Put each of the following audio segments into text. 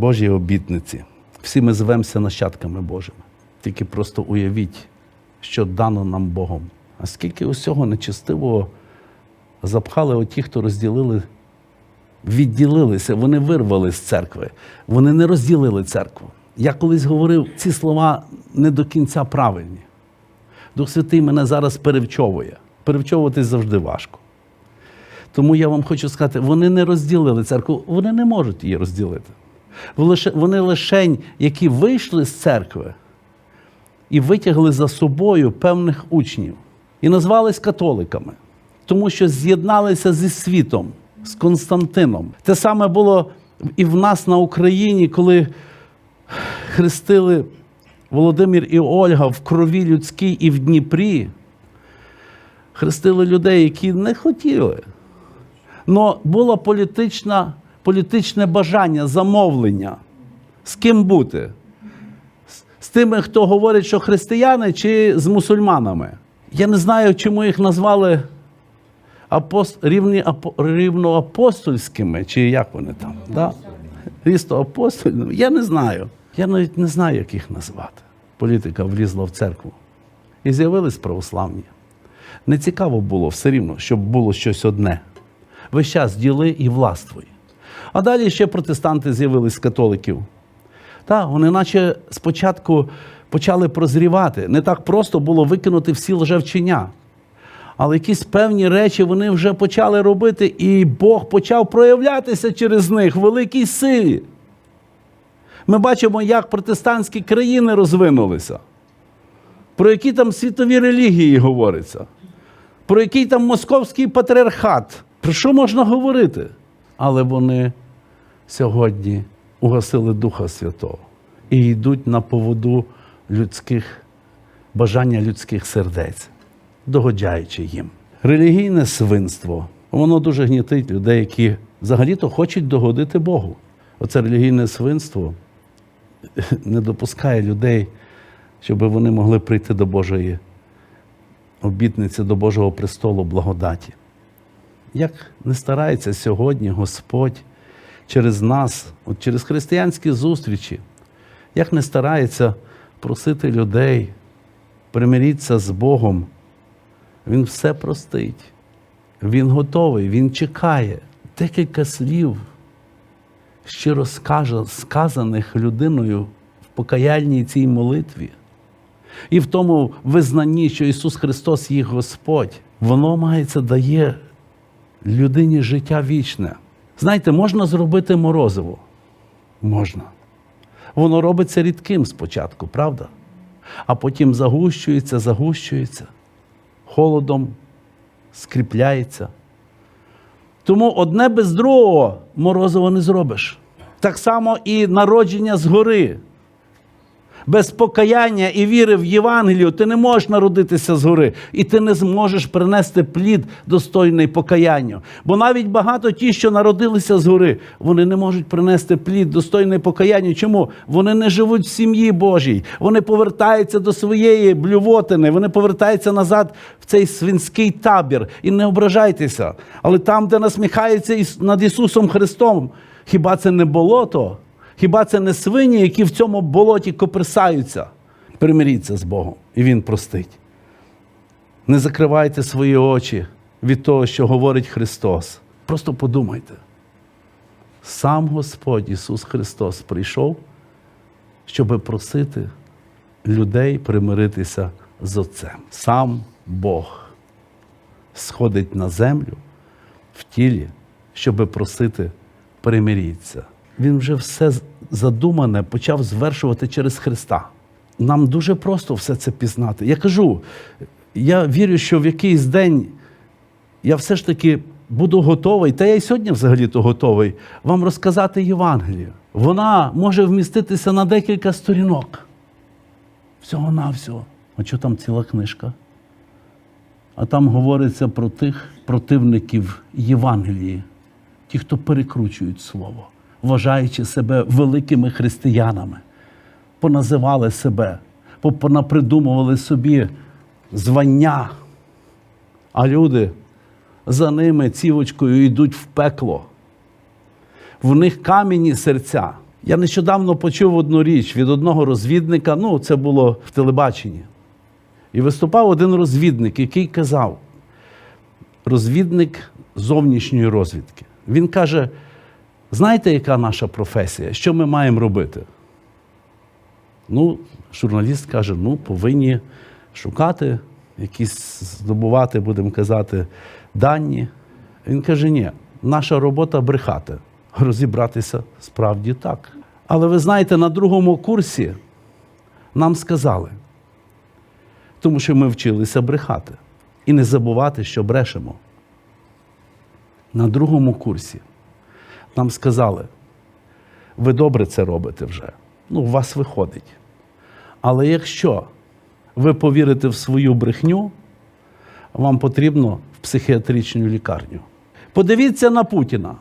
Божі обітниці. Всі ми звемося нащадками Божими. Тільки просто уявіть, що дано нам Богом. А скільки усього нечестивого запхали оті, хто розділили, відділилися, вони вирвали з церкви, вони не розділили церкву. Я колись говорив, ці слова не до кінця правильні. Дух Святий мене зараз перевчовує. Перевчовуватись завжди важко. Тому я вам хочу сказати, вони не розділили церкву, вони не можуть її розділити. Вони лишень, які вийшли з церкви і витягли за собою певних учнів і назвались католиками, тому що з'єдналися зі світом, з Константином. Те саме було і в нас на Україні, коли хрестили Володимир і Ольга в крові людській і в Дніпрі. Хрестили людей, які не хотіли. Но було політична, політичне бажання, замовлення. З ким бути? З- тими, хто говорить, що християни, чи з мусульманами. Я не знаю, чому їх назвали апост... рівні... апо... рівноапостольськими, чи як вони там. Да? Рістоапостольними. Я не знаю. Я навіть не знаю, як їх назвати. Політика влізла в церкву. І з'явились православні. Не цікаво було все рівно, щоб було щось одне. Весь час діли і властвуй. А далі ще протестанти з'явились з католиків. Так, вони наче спочатку почали прозрівати. Не так просто було викинути всі лжевчення. Але якісь певні речі вони вже почали робити, і Бог почав проявлятися через них в великій силі. Ми бачимо, як протестантські країни розвинулися, про які там світові релігії говориться, про який там московський патріархат. Про що можна говорити? Але вони сьогодні угасили Духа Святого і йдуть на поводу людських бажання людських сердець, догоджаючи їм. Релігійне свинство, воно дуже гнітить людей, які взагалі-то хочуть догодити Богу. Оце релігійне свинство не допускає людей, щоб вони могли прийти до Божої обітниці, до Божого престолу благодаті. Як не старається сьогодні Господь через нас, от через християнські зустрічі, як не старається просити людей примиритися з Богом, Він все простить. Він готовий, Він чекає. Декілька слів, щиро сказаних людиною в покаяльній цій молитві. І в тому визнанні, що Ісус Христос є Господь, воно мається дає людині життя вічне. Знаєте, можна зробити морозиво? Можна. Воно робиться рідким спочатку, правда? А потім загущується, загущується, холодом скріпляється. Тому одне без другого морозиво не зробиш. Так само і народження згори. Без покаяння і віри в Євангелію ти не можеш народитися згори, і ти не зможеш принести плід достойний покаянню. Бо навіть багато ті, що народилися згори, вони не можуть принести плід достойний покаянню. Чому? Вони не живуть в сім'ї Божій, вони повертаються до своєї блювотини, вони повертаються назад в цей свинський табір. І не ображайтеся. Але там, де насміхаються над Ісусом Христом, хіба це не болото? Хіба це не свині, які в цьому болоті коперсаються? Примиріться з Богом, і Він простить. Не закривайте свої очі від того, що говорить Христос. Просто подумайте. Сам Господь Ісус Христос прийшов, щоб просити людей примиритися з Отцем. Сам Бог сходить на землю в тілі, щоб просити примиріться. Він вже все задумане почав звершувати через Христа. Нам дуже просто все це пізнати. Я кажу, я вірю, що в якийсь день я все ж таки буду готовий, та я й сьогодні взагалі-то готовий вам розказати Євангелію. Вона може вміститися на декілька сторінок. Всього-навсього. А що там ціла книжка? А там говориться про тих противників Євангелії, ті, хто перекручують слово, вважаючи себе великими християнами, поназивали себе, понапридумували собі звання, а люди за ними цівочкою йдуть в пекло. В них кам'яні серця, Я нещодавно почув одну річ від одного розвідника, ну, це було в телебаченні. І виступав один розвідник, який казав, розвідник зовнішньої розвідки. Він каже: знаєте, яка наша професія? Що ми маємо робити? Ну, журналіст каже: ну, повинні шукати, якісь здобувати, будемо казати, дані. Він каже: ні, наша робота брехати, розібратися справді так. Але ви знаєте, на другому курсі нам сказали, тому що ми вчилися брехати і не забувати, що брешемо. На другому курсі нам сказали, ви добре це робите вже. Ну, у вас виходить. Але якщо ви повірите в свою брехню, вам потрібно в психіатричну лікарню. Подивіться на Путіна,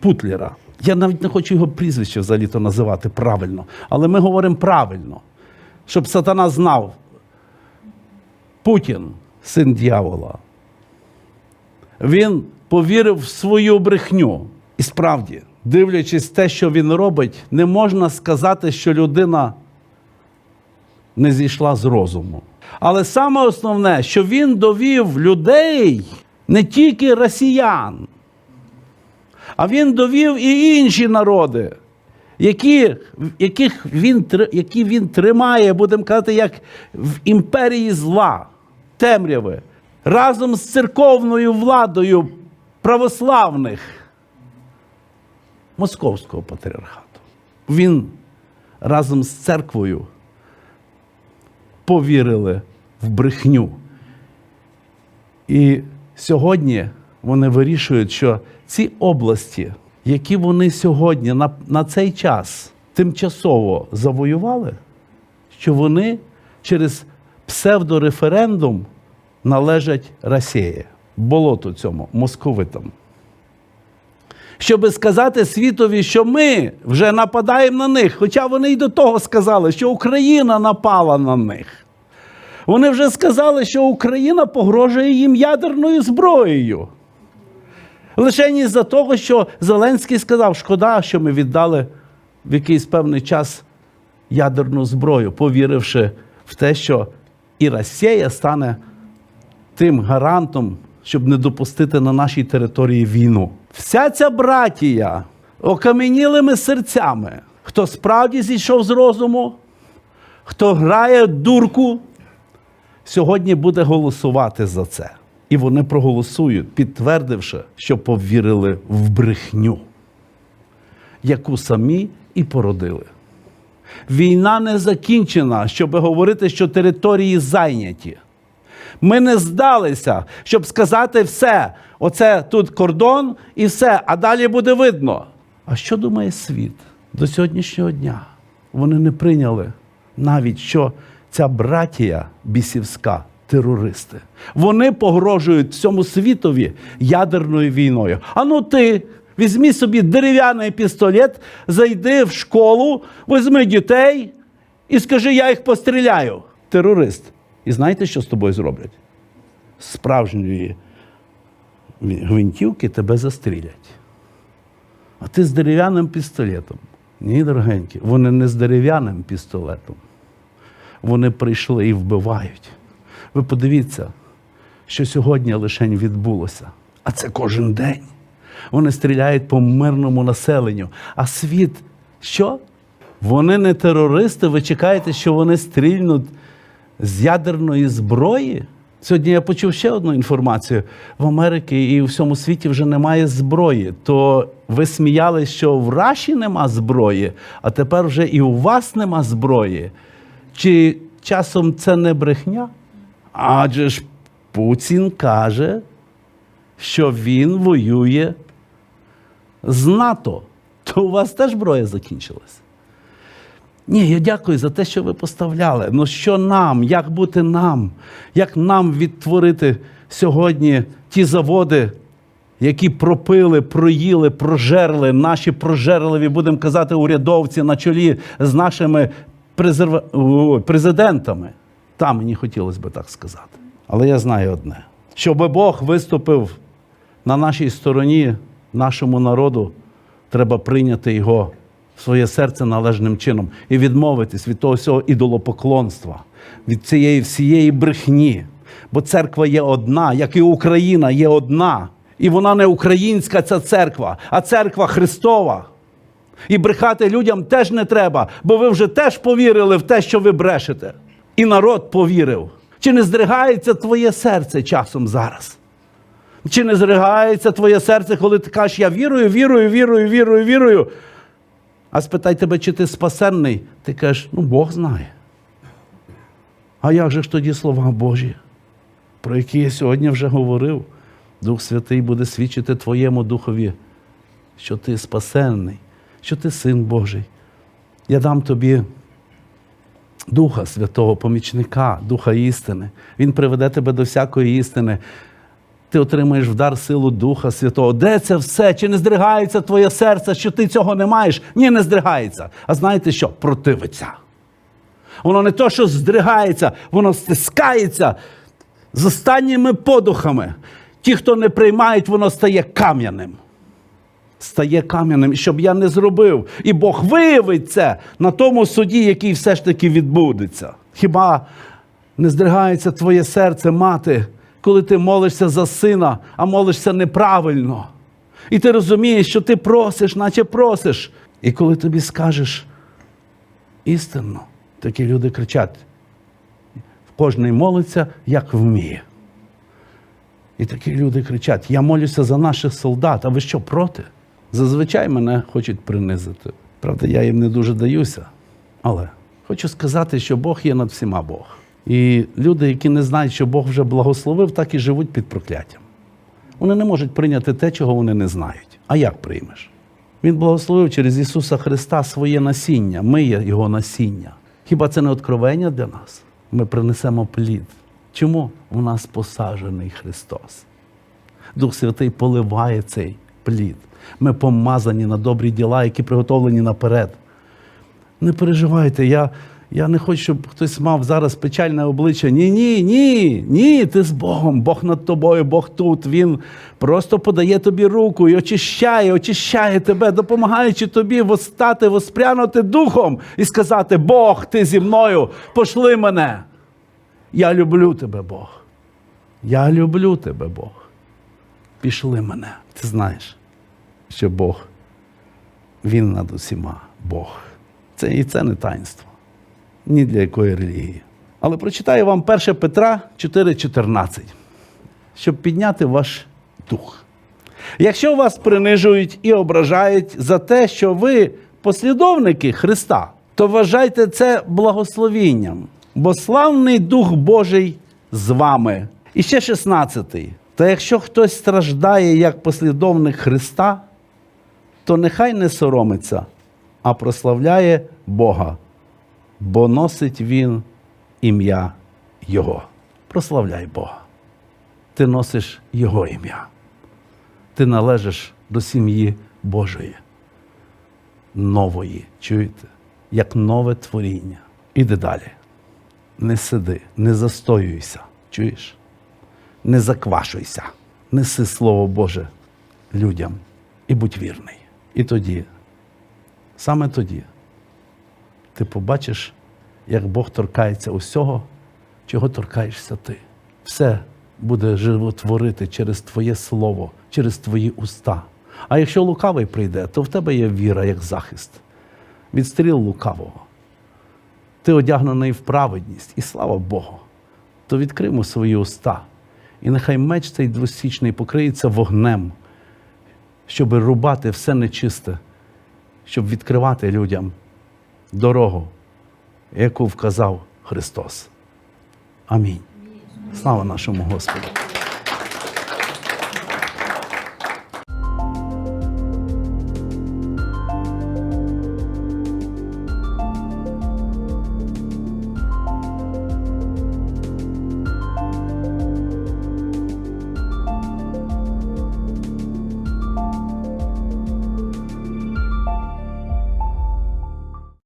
Путлера. Я навіть не хочу його прізвище взагалі-то називати правильно, але ми говоримо правильно, щоб сатана знав. Путін, син дьявола. Він повірив в свою брехню. І справді, дивлячись те, що він робить, не можна сказати, що людина не зійшла з розуму. Але саме основне, що він довів людей, не тільки росіян, а він довів і інші народи, які, яких він, які він тримає, будемо казати, як в імперії зла, темряви, разом з церковною владою православних Московського патріархату. Він разом з церквою повірили в брехню. І сьогодні вони вирішують, що ці області, які вони сьогодні на, на цей час тимчасово завоювали, що вони через псевдореферендум належать Росії, болоту цьому, московитам. Щоб сказати світові, що ми вже нападаємо на них, хоча вони й до того сказали, що Україна напала на них. Вони вже сказали, що Україна погрожує їм ядерною зброєю. Лише ні за того, що Зеленський сказав, шкода, що ми віддали в якийсь певний час ядерну зброю, повіривши в те, що і Росія стане тим гарантом, щоб не допустити на нашій території війну. Вся ця братія окам'янілими серцями, хто справді зійшов з розуму, хто грає дурку, сьогодні буде голосувати за це. І вони проголосують, підтвердивши, що повірили в брехню, яку самі і породили. Війна не закінчена, щоб говорити, що території зайняті. Ми не здалися, щоб сказати все. Оце тут кордон і все, а далі буде видно. А що думає світ до сьогоднішнього дня? Вони не прийняли навіть, що ця братія бісівська терористи. Вони погрожують всьому світові ядерною війною. А ну ти візьми собі дерев'яний пістолет, зайди в школу, візьми дітей і скажи, я їх постріляю. Терорист. І знаєте, що з тобою зроблять? Справжньої гвинтівки тебе застрілять. А ти з дерев'яним пістолетом. Ні, дорогенькі, вони не з дерев'яним пістолетом. Вони прийшли і вбивають. Ви подивіться, що сьогодні лише відбулося. А це кожен день. Вони стріляють по мирному населенню. А світ що? Вони не терористи, ви чекаєте, що вони стрільнуть з ядерної зброї? Сьогодні я почув ще одну інформацію. В Америці і у всьому світі вже немає зброї. То ви сміялись, що в Раші нема зброї, а тепер вже і у вас нема зброї. Чи часом це не брехня? Адже ж Путін каже, що він воює з НАТО. То у вас теж зброя закінчилась. Ні, я дякую за те, що ви поставляли. Ну що нам, як бути нам? Як нам відтворити сьогодні ті заводи, які пропили, проїли, прожерли, наші прожерливі, будемо казати, урядовці на чолі з нашими презерва... ой, президентами? Та мені хотілося б так сказати. Але я знаю одне: щоб Бог виступив на нашій стороні, нашому народу, треба прийняти його своє серце належним чином і відмовитись від того всього ідолопоклонства, від цієї всієї брехні. Бо церква є одна, як і Україна є одна. І вона не українська ця церква, а церква Христова. І брехати людям теж не треба, бо ви вже теж повірили в те, що ви брешете. І народ повірив. Чи не здригається твоє серце часом зараз? Чи не зригається твоє серце, коли ти кажеш, я вірую, вірую, вірую, вірую, вірую. А спитай тебе, чи ти спасенний, ти кажеш, ну Бог знає. А як же ж тоді слова Божі, про які я сьогодні вже говорив? Дух Святий буде свідчити твоєму духові, що ти спасенний, що ти син Божий. Я дам тобі Духа Святого, помічника, Духа істини. Він приведе тебе до всякої істини. Ти отримаєш в дар силу Духа Святого. Де це все? Чи не здригається твоє серце, що ти цього не маєш? Ні, не здригається. А знаєте що? Противиться. Воно не то, що здригається, воно стискається з останніми подухами. Ті, хто не приймають, воно стає кам'яним. Стає кам'яним, щоб я не зробив. І Бог виявить це на тому суді, який все ж таки відбудеться. Хіба не здригається твоє серце, мати, коли ти молишся за сина, а молишся неправильно? І ти розумієш, що ти просиш, наче просиш. І коли тобі скажеш істинно, такі люди кричать: кожний молиться, як вміє. І такі люди кричать: Я молюся за наших солдат, а ви що проти? Зазвичай мене хочуть принизити. Правда, я їм не дуже даюся. Але хочу сказати, що Бог є над всіма Бог. І люди, які не знають, що Бог вже благословив, так і живуть під прокляттям. Вони не можуть прийняти те, чого вони не знають. А як приймеш? Він благословив через Ісуса Христа своє насіння. Ми є Його насіння. Хіба це не откровення для нас? Ми принесемо плід. Чому у нас посаджений Христос? Дух Святий поливає цей плід. Ми помазані на добрі діла, які приготовлені наперед. Не переживайте, я, я не хочу, щоб хтось мав зараз печальне обличчя. Ні, ні, ні, ні, ти з Богом, Бог над тобою, Бог тут. Він просто подає тобі руку і очищає, очищає тебе, допомагаючи тобі восстати, воспрянути духом і сказати: Бог, ти зі мною, пошли мене. Я люблю тебе, Бог. Я люблю тебе, Бог. Пішли мене. Ти знаєш, що Бог, Він над усіма Бог. Це і це не таїнство. Ні для якої релігії. Але прочитаю вам 1 Петра 4,14, щоб підняти ваш дух. Якщо вас принижують і ображають за те, що ви послідовники Христа, то вважайте це благословінням, бо славний Дух Божий з вами. І ще 16. Та якщо хтось страждає як послідовник Христа, то нехай не соромиться, а прославляє Бога, бо носить Він ім'я Його. Прославляй Бога. Ти носиш Його ім'я. Ти належиш до сім'ї Божої, нової, чуєте, як нове творіння. Іди далі. Не сиди, не застоюйся, чуєш? Не заквашуйся, неси Слово Боже людям і будь вірний. І тоді, саме тоді, ти побачиш, як Бог торкається усього, чого торкаєшся ти. Все буде животворити через Твоє Слово, через Твої уста. А якщо лукавий прийде, то в тебе є віра як захист від стріл лукавого. Ти одягнений в праведність, і слава Богу, то відкримо свої уста. І нехай меч цей двосічний покриється вогнем, щоб рубати все нечисте, щоб відкривати людям дорогу, яку вказав Христос. Амінь. Слава нашому Господу.